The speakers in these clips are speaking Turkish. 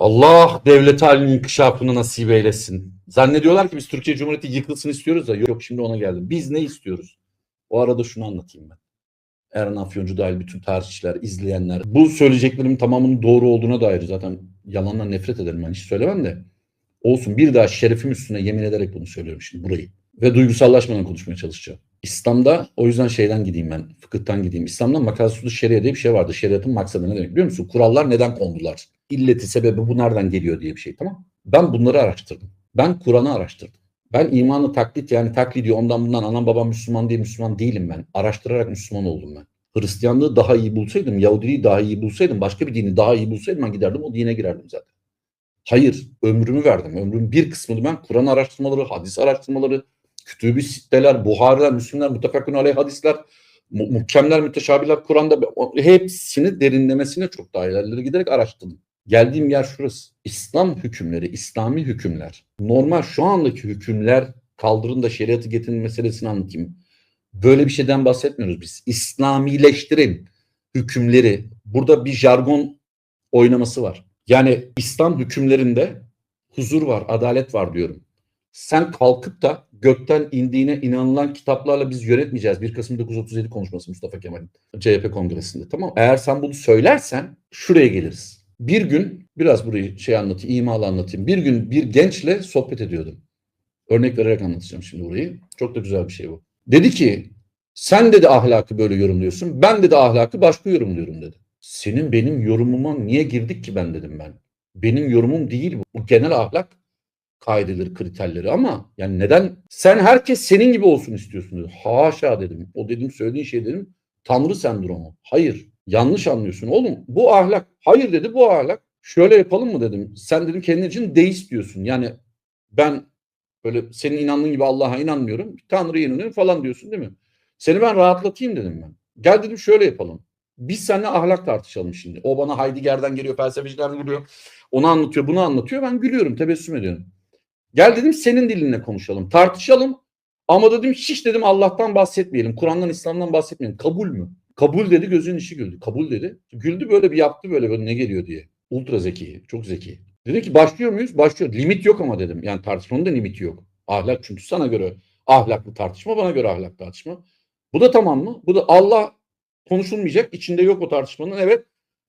Allah devlet halinin inkişafını nasip eylesin. Zannediyorlar ki biz Türkiye Cumhuriyeti yıkılsın istiyoruz da yok şimdi ona geldim. Biz ne istiyoruz? O arada şunu anlatayım ben. Erhan Afyoncu dahil bütün tarihçiler, izleyenler. Bu söyleyeceklerimin tamamının doğru olduğuna dair zaten yalandan nefret ederim ben hiç söylemem de. Olsun bir daha şerefim üstüne yemin ederek bunu söylüyorum şimdi burayı. Ve duygusallaşmadan konuşmaya çalışacağım. İslam'da o yüzden şeyden gideyim ben. Fıkıhtan gideyim. İslam'da makasudu şeria diye bir şey vardı. Şeriatın maksadı ne demek biliyor musun? Kurallar neden kondular? İlleti sebebi bu nereden geliyor diye bir şey tamam Ben bunları araştırdım. Ben Kur'an'ı araştırdım. Ben imanı taklit yani taklidi ondan bundan anam babam Müslüman diye Müslüman değilim ben. Araştırarak Müslüman oldum ben. Hristiyanlığı daha iyi bulsaydım, Yahudiliği daha iyi bulsaydım, başka bir dini daha iyi bulsaydım ben giderdim o dine girerdim zaten. Hayır, ömrümü verdim. Ömrümün bir kısmını ben Kur'an araştırmaları, hadis araştırmaları, kütübü sitteler, Buhariler, Müslümler, mütefakun aleyh hadisler, mu- muhkemler, müteşabiler, Kur'an'da hepsini derinlemesine çok daha ilerlere giderek araştırdım. Geldiğim yer şurası. İslam hükümleri, İslami hükümler. Normal şu andaki hükümler kaldırın da şeriatı getirin meselesini anlatayım. Böyle bir şeyden bahsetmiyoruz biz. İslamileştirin hükümleri. Burada bir jargon oynaması var. Yani İslam hükümlerinde huzur var, adalet var diyorum. Sen kalkıp da gökten indiğine inanılan kitaplarla biz yönetmeyeceğiz. 1 Kasım 1937 konuşması Mustafa Kemal'in CHP kongresinde. Tamam. Eğer sen bunu söylersen şuraya geliriz. Bir gün biraz burayı şey anlatayım, imalı anlatayım. Bir gün bir gençle sohbet ediyordum. Örnek vererek anlatacağım şimdi burayı. Çok da güzel bir şey bu. Dedi ki sen dedi ahlakı böyle yorumluyorsun. Ben dedi ahlakı başka yorumluyorum dedi. Senin benim yorumuma niye girdik ki ben dedim ben. Benim yorumum değil bu. Bu genel ahlak kaideleri, kriterleri ama yani neden sen herkes senin gibi olsun istiyorsun dedi. Haşa dedim. O dedim söylediğin şey dedim tanrı sendromu. Hayır. Yanlış anlıyorsun oğlum. Bu ahlak. Hayır dedi bu ahlak. Şöyle yapalım mı dedim. Sen dedim kendin için deist diyorsun. Yani ben böyle senin inandığın gibi Allah'a inanmıyorum. Tanrı'ya inanıyorum falan diyorsun değil mi? Seni ben rahatlatayım dedim ben. Gel dedim şöyle yapalım. Biz seninle ahlak tartışalım şimdi. O bana Heidegger'den geliyor, felsefecilerden geliyor. Onu anlatıyor, bunu anlatıyor. Ben gülüyorum, tebessüm ediyorum. Gel dedim senin dilinle konuşalım, tartışalım. Ama dedim hiç dedim Allah'tan bahsetmeyelim. Kur'an'dan, İslam'dan bahsetmeyelim. Kabul mü? Kabul dedi gözünün içi güldü. Kabul dedi. Güldü böyle bir yaptı böyle, böyle ne geliyor diye. Ultra zeki, çok zeki. Dedi ki başlıyor muyuz? Başlıyor. Limit yok ama dedim. Yani tartışmanın da limiti yok. Ahlak çünkü sana göre ahlaklı tartışma, bana göre ahlaklı tartışma. Bu da tamam mı? Bu da Allah konuşulmayacak. İçinde yok o tartışmanın. Evet.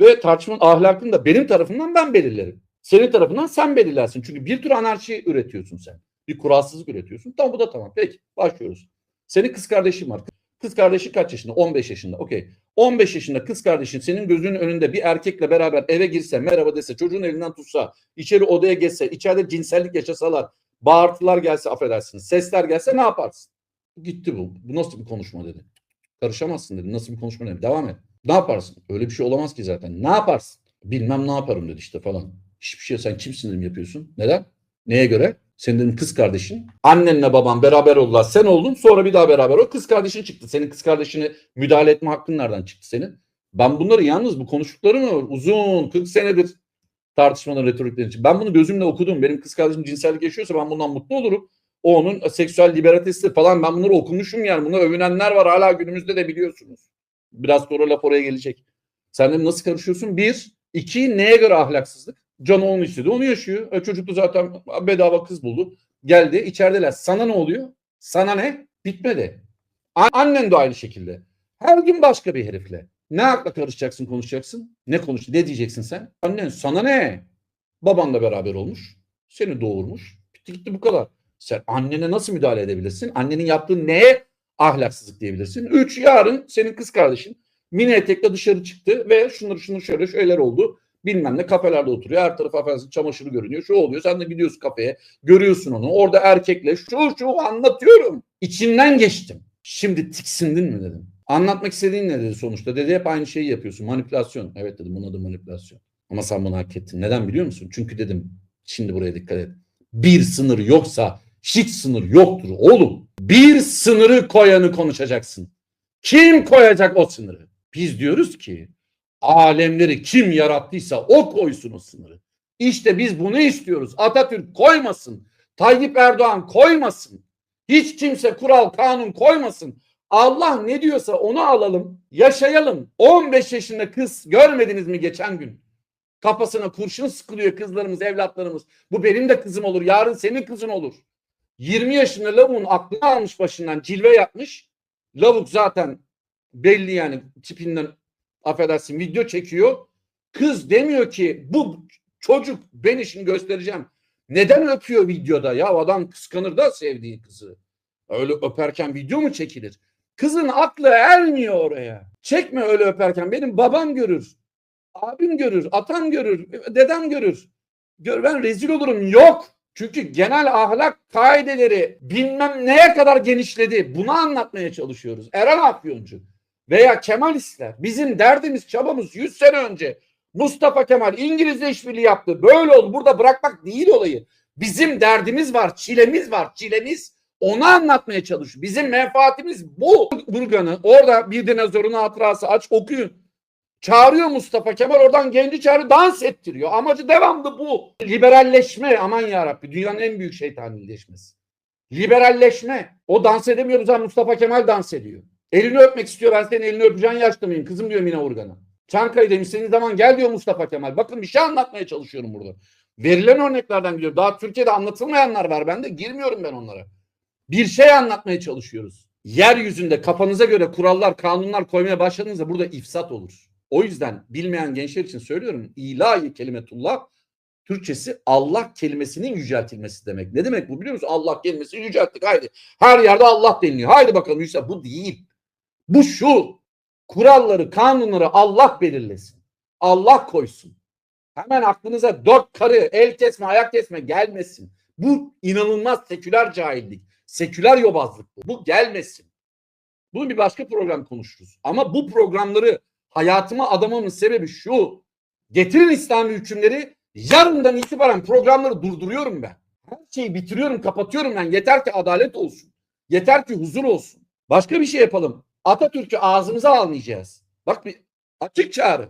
Ve tartışmanın ahlakını da benim tarafından ben belirlerim. Senin tarafından sen belirlersin. Çünkü bir tür anarşi üretiyorsun sen. Bir kuralsızlık üretiyorsun. Tamam bu da tamam. Peki başlıyoruz. Senin kız kardeşin var. Kız kardeşi kaç yaşında? 15 yaşında. Okey. 15 yaşında kız kardeşin senin gözünün önünde bir erkekle beraber eve girse, merhaba dese, çocuğun elinden tutsa, içeri odaya geçse, içeride cinsellik yaşasalar, bağırtılar gelse affedersiniz, sesler gelse ne yaparsın? Gitti bu. Bu nasıl bir konuşma dedi. Karışamazsın dedi. Nasıl bir konuşma dedi. Devam et. Ne yaparsın? Öyle bir şey olamaz ki zaten. Ne yaparsın? Bilmem ne yaparım dedi işte falan. Hiçbir şey sen kimsin dedim yapıyorsun. Neden? Neye göre? Senin dedim kız kardeşin. Annenle baban beraber oldular. Sen oldun sonra bir daha beraber ol. Kız kardeşin çıktı. Senin kız kardeşine müdahale etme hakkın nereden çıktı senin? Ben bunları yalnız bu konuştuklarımı uzun 40 senedir tartışmaların retorikleri için. Ben bunu gözümle okudum. Benim kız kardeşim cinsellik yaşıyorsa ben bundan mutlu olurum. O onun seksüel liberatesi falan ben bunları okumuşum yani. Bunu övünenler var hala günümüzde de biliyorsunuz. Biraz sonra laf oraya gelecek. Sen de nasıl karışıyorsun? Bir. iki neye göre ahlaksızlık? Canı onu istedi. Onu yaşıyor. E, çocuk da zaten bedava kız buldu. Geldi. içerideler. Sana ne oluyor? Sana ne? Bitmedi. Annen de aynı şekilde. Her gün başka bir herifle. Ne akla karışacaksın konuşacaksın? Ne konuş? Ne diyeceksin sen? Annen sana ne? Babanla beraber olmuş. Seni doğurmuş. Bitti gitti bu kadar. Sen annene nasıl müdahale edebilirsin? Annenin yaptığı neye ahlaksızlık diyebilirsin? Üç, yarın senin kız kardeşin mini etekle dışarı çıktı ve şunları şunları şöyle şeyler oldu. Bilmem ne kafelerde oturuyor. Her taraf affedersin çamaşırı görünüyor. Şu oluyor. Sen de gidiyorsun kafeye. Görüyorsun onu. Orada erkekle şu şu anlatıyorum. İçinden geçtim. Şimdi tiksindin mi dedim. Anlatmak istediğin ne dedi sonuçta? Dedi hep aynı şeyi yapıyorsun. Manipülasyon. Evet dedim bunun adı manipülasyon. Ama sen bunu hak ettin. Neden biliyor musun? Çünkü dedim şimdi buraya dikkat et. Bir sınır yoksa hiç sınır yoktur oğlum. Bir sınırı koyanı konuşacaksın. Kim koyacak o sınırı? Biz diyoruz ki alemleri kim yarattıysa o koysun o sınırı. İşte biz bunu istiyoruz. Atatürk koymasın. Tayyip Erdoğan koymasın. Hiç kimse kural kanun koymasın. Allah ne diyorsa onu alalım, yaşayalım. 15 yaşında kız görmediniz mi geçen gün? Kafasına kurşun sıkılıyor kızlarımız, evlatlarımız. Bu benim de kızım olur. Yarın senin kızın olur. 20 yaşında lavuğun aklını almış başından cilve yapmış. Lavuk zaten belli yani tipinden affedersin video çekiyor. Kız demiyor ki bu çocuk ben işini göstereceğim. Neden öpüyor videoda? Ya adam kıskanır da sevdiği kızı. Öyle öperken video mu çekilir? Kızın aklı ermiyor oraya. Çekme öyle öperken. Benim babam görür. Abim görür. Atam görür. Dedem görür. Gör, ben rezil olurum. Yok. Çünkü genel ahlak kaideleri bilmem neye kadar genişledi. Bunu anlatmaya çalışıyoruz. Eren Afyoncu veya Kemalistler bizim derdimiz çabamız 100 sene önce Mustafa Kemal İngilizle işbirliği yaptı. Böyle oldu. Burada bırakmak değil olayı. Bizim derdimiz var, çilemiz var, çilemiz. Onu anlatmaya çalışıyor. Bizim menfaatimiz bu. Burgan'ı orada bir dinozorun hatırası aç okuyun. Çağırıyor Mustafa Kemal oradan genci çağırıyor dans ettiriyor. Amacı devamlı bu. Liberalleşme aman yarabbi dünyanın en büyük şeytanileşmesi. Liberalleşme. O dans edemiyoruz ama Mustafa Kemal dans ediyor. Elini öpmek istiyor ben senin elini öpeceğin yaşlı mıyım kızım diyor Mine Urgan'a. Çankaya demiş senin zaman gel diyor Mustafa Kemal. Bakın bir şey anlatmaya çalışıyorum burada. Verilen örneklerden gidiyorum. Daha Türkiye'de anlatılmayanlar var bende. Girmiyorum ben onlara. Bir şey anlatmaya çalışıyoruz. Yeryüzünde kafanıza göre kurallar, kanunlar koymaya başladığınızda burada ifsat olur. O yüzden bilmeyen gençler için söylüyorum. İlahi kelimetullah Türkçesi Allah kelimesinin yüceltilmesi demek. Ne demek bu biliyor musun? Allah kelimesini yücelttik. Haydi. Her yerde Allah deniliyor. Haydi bakalım yüksel. Bu değil. Bu şu. Kuralları, kanunları Allah belirlesin. Allah koysun. Hemen aklınıza dört karı, el kesme, ayak kesme gelmesin. Bu inanılmaz seküler cahillik. Seküler yobazlık bu. Bu gelmesin. Bunu bir başka program konuşuruz. Ama bu programları hayatıma adamamın sebebi şu. Getirin İslami hükümleri yarından itibaren programları durduruyorum ben. Her şeyi bitiriyorum, kapatıyorum ben. Yeter ki adalet olsun. Yeter ki huzur olsun. Başka bir şey yapalım. Atatürk'ü ağzımıza almayacağız. Bak bir açık çağrı.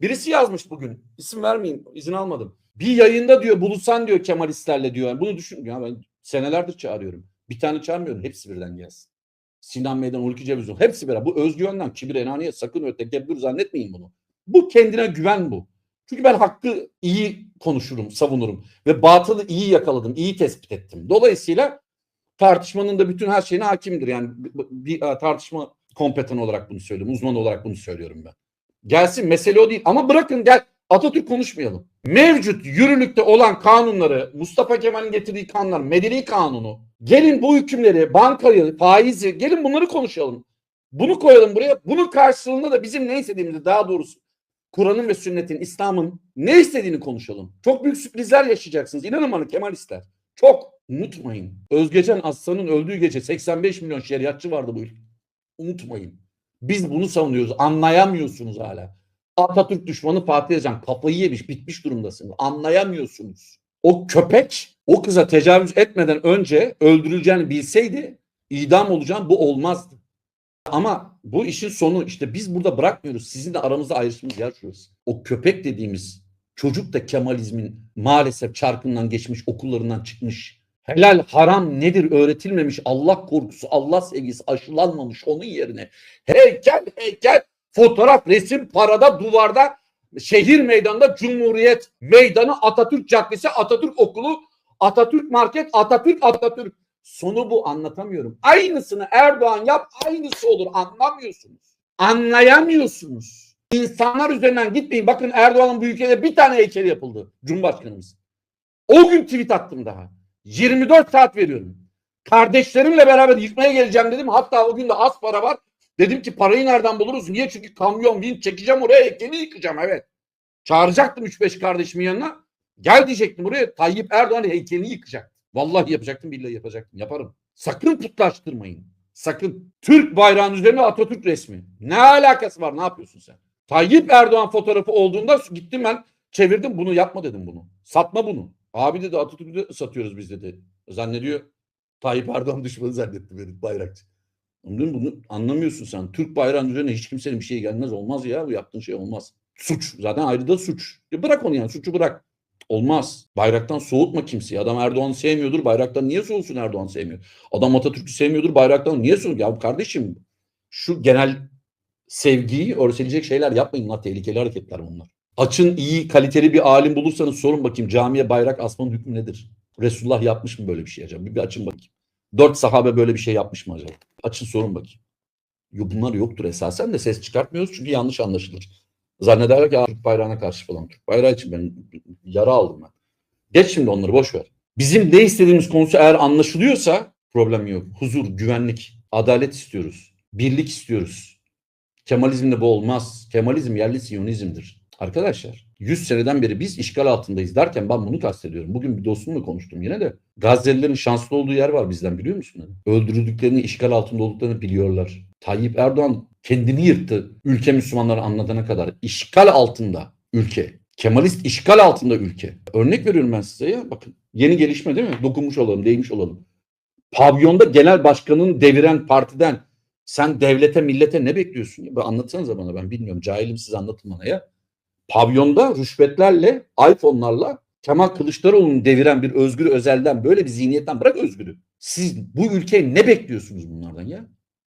Birisi yazmış bugün. İsim vermeyeyim. izin almadım. Bir yayında diyor buluşsan diyor Kemalistlerle diyor. Bunu düşün. Ya ben senelerdir çağırıyorum. Bir tane çağırmıyorum. Hepsi birden gelsin. Sinan Meydan, Hulki Cevizun. Hepsi beraber. Bu özgüvenden, kibir, enaniye sakın öyle tekebbür zannetmeyin bunu. Bu kendine güven bu. Çünkü ben hakkı iyi konuşurum, savunurum. Ve batılı iyi yakaladım, iyi tespit ettim. Dolayısıyla tartışmanın da bütün her şeyine hakimdir. Yani bir, bir tartışma kompetan olarak bunu söylüyorum. Uzman olarak bunu söylüyorum ben. Gelsin mesele o değil. Ama bırakın gel Atatürk konuşmayalım. Mevcut yürürlükte olan kanunları, Mustafa Kemal'in getirdiği kanunlar, Medeni Kanunu, gelin bu hükümleri, bankayı, faizi, gelin bunları konuşalım. Bunu koyalım buraya. Bunun karşılığında da bizim ne istediğimizi daha doğrusu Kur'an'ın ve sünnetin, İslam'ın ne istediğini konuşalım. Çok büyük sürprizler yaşayacaksınız. İnanın bana Kemalistler. Çok. Unutmayın. Özgecan Aslan'ın öldüğü gece 85 milyon şeriatçı vardı bu ülkede. Unutmayın. Biz bunu savunuyoruz. Anlayamıyorsunuz hala. Atatürk düşmanı Fatih Yazan kafayı yemiş, bitmiş durumdasınız. Anlayamıyorsunuz. O köpek o kıza tecavüz etmeden önce öldürüleceğini bilseydi idam olacağım bu olmazdı. Ama bu işin sonu işte biz burada bırakmıyoruz. Sizin de aramızda ayrışımız yaşıyoruz. O köpek dediğimiz çocuk da Kemalizmin maalesef çarkından geçmiş, okullarından çıkmış. Helal haram nedir öğretilmemiş. Allah korkusu, Allah sevgisi aşılanmamış onun yerine. Heykel heykel fotoğraf, resim, parada, duvarda, şehir meydanında Cumhuriyet Meydanı, Atatürk Caddesi, Atatürk Okulu, Atatürk Market, Atatürk, Atatürk. Sonu bu anlatamıyorum. Aynısını Erdoğan yap, aynısı olur. Anlamıyorsunuz. Anlayamıyorsunuz. İnsanlar üzerinden gitmeyin. Bakın Erdoğan'ın bu ülkede bir tane heykeli yapıldı. Cumhurbaşkanımız. O gün tweet attım daha. 24 saat veriyorum. Kardeşlerimle beraber yıkmaya geleceğim dedim. Hatta o gün de az para var. Dedim ki parayı nereden buluruz? Niye? Çünkü kamyon, bin çekeceğim oraya heykeli yıkacağım evet. Çağıracaktım 3-5 kardeşimin yanına. Gel diyecektim buraya. Tayyip Erdoğan heykelini yıkacak. Vallahi yapacaktım, billahi yapacaktım. Yaparım. Sakın putlaştırmayın. Sakın. Türk bayrağının üzerine Atatürk resmi. Ne alakası var? Ne yapıyorsun sen? Tayyip Erdoğan fotoğrafı olduğunda gittim ben çevirdim bunu yapma dedim bunu. Satma bunu. Abi dedi Atatürk'ü satıyoruz biz dedi. Zannediyor Tayyip Erdoğan düşmanı zannetti beni bayrakçı. Anladın Bunu anlamıyorsun sen. Türk bayrağının üzerine hiç kimsenin bir şey gelmez. Olmaz ya. Bu yaptığın şey olmaz. Suç. Zaten ayrı da suç. Ya bırak onu yani. Suçu bırak. Olmaz. Bayraktan soğutma kimseyi. Adam Erdoğan'ı sevmiyordur. Bayraktan niye soğusun Erdoğan sevmiyor? Adam Atatürk'ü sevmiyordur. Bayraktan niye soğusun? Ya kardeşim şu genel sevgiyi örselecek şeyler yapmayın. Bunlar tehlikeli hareketler bunlar. Açın iyi kaliteli bir alim bulursanız sorun bakayım camiye bayrak asmanın hükmü nedir? Resulullah yapmış mı böyle bir şey acaba? Bir, bir açın bakayım. Dört sahabe böyle bir şey yapmış mı acaba? Açın sorun bakayım. Yo, bunlar yoktur esasen de ses çıkartmıyoruz çünkü yanlış anlaşılır. Zannederler ki "Aa, Türk bayrağına karşı falan. Türk bayrağı için ben yara aldım ben. Geç şimdi onları boş ver. Bizim ne istediğimiz konusu eğer anlaşılıyorsa problem yok. Huzur, güvenlik, adalet istiyoruz. Birlik istiyoruz. Kemalizmle bu olmaz. Kemalizm yerli Siyonizmdir. Arkadaşlar 100 seneden beri biz işgal altındayız derken ben bunu kastediyorum. Bugün bir dostumla konuştum yine de. Gazze'lilerin şanslı olduğu yer var bizden biliyor musun? Öldürüldüklerini, işgal altında olduklarını biliyorlar. Tayyip Erdoğan kendini yırttı ülke Müslümanları anlatana kadar. İşgal altında ülke. Kemalist işgal altında ülke. Örnek veriyorum ben size ya. Bakın yeni gelişme değil mi? Dokunmuş olalım, değmiş olalım. Pavyonda genel başkanını deviren partiden sen devlete, millete ne bekliyorsun? Ya? Anlatsanıza bana ben bilmiyorum. Cahilim siz anlatın bana ya. Pavyonda rüşvetlerle, iPhone'larla Kemal Kılıçdaroğlu'nu deviren bir Özgür Özel'den böyle bir zihniyetten bırak Özgür'ü. Siz bu ülkeye ne bekliyorsunuz bunlardan ya?